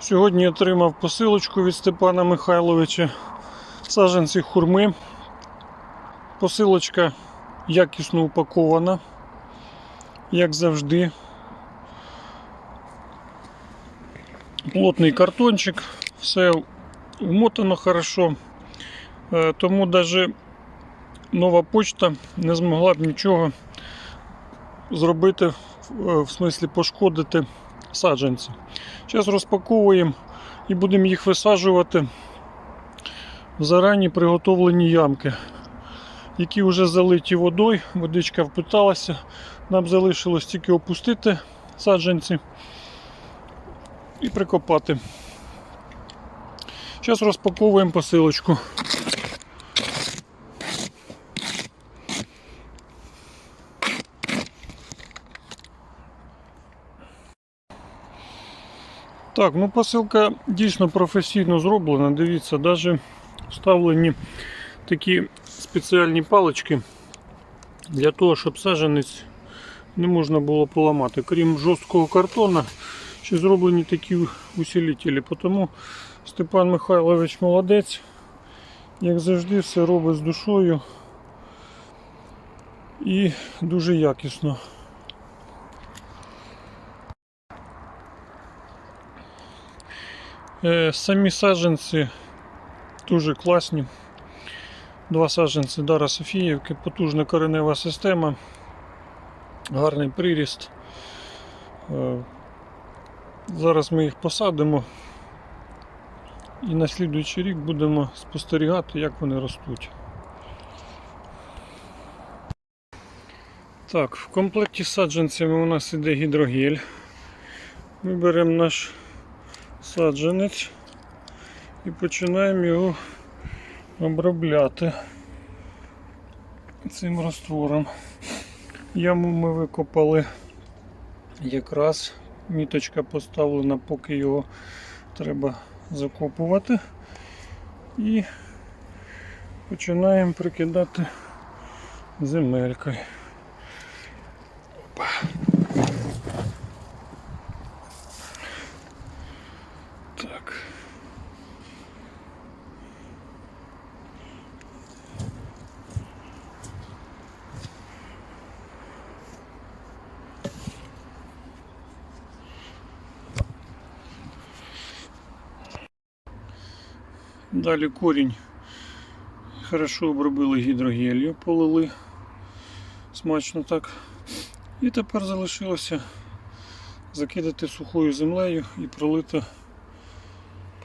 Сьогодні отримав посилочку від Степана Михайловича саджанці хурми. Посилочка якісно упакована, як завжди. Плотний картончик, все вмотано хорошо. Е, Тому навіть нова почта не змогла б нічого зробити, е, в смислі пошкодити саджанці. Зараз розпаковуємо і будемо їх висаджувати в зарані приготовлені ямки, які вже залиті водою, водичка впиталася. Нам залишилось тільки опустити саджанці і прикопати. Зараз розпаковуємо посилочку. Так, ну посилка дійсно професійно зроблена. Дивіться, навіть вставлені такі спеціальні палички для того, щоб саджанець не можна було поламати. Крім жорсткого картона, ще зроблені такі усилителі. Тому Степан Михайлович молодець. Як завжди, все робить з душою і дуже якісно. Самі саджанці дуже класні. Два саджанці Дара Софіївки, потужна коренева система, гарний приріст. Е, Зараз ми їх посадимо і на слідуючий рік будемо спостерігати, як вони ростуть. Так, в комплекті з саджанцями у нас іде гідрогель. Ми беремо наш саджанець і починаємо його обробляти цим раствором. Яму ми викопали якраз міточка поставлена, поки його треба закопувати. І починаємо прикидати земелькою. Опа. Так. Далі корінь хорошо обробили гідрогелью, полили смачно так. І тепер залишилося закидати сухою землею і пролити,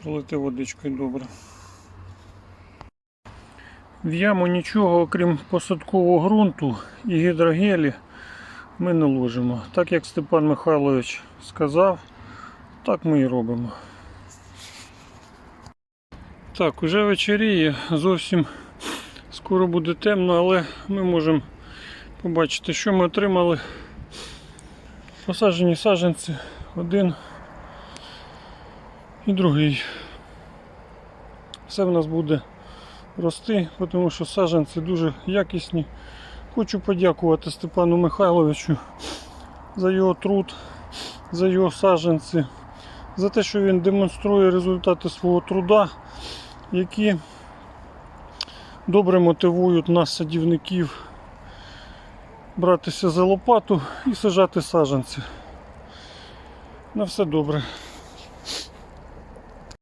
пролити водичкою добре. В яму нічого, окрім посадкового ґрунту і гідрогелі, ми не ложимо. Так як Степан Михайлович сказав, так ми і робимо. Так, уже вечеріє, зовсім скоро буде темно, але ми можемо побачити, що ми отримали. Посаджені саджанці один і другий. Все в нас буде рости, тому що саджанці дуже якісні. Хочу подякувати Степану Михайловичу за його труд, за його саджанці, за те, що він демонструє результати свого труда, які добре мотивують нас, садівників, братися за лопату і сажати саджанці. На все добре.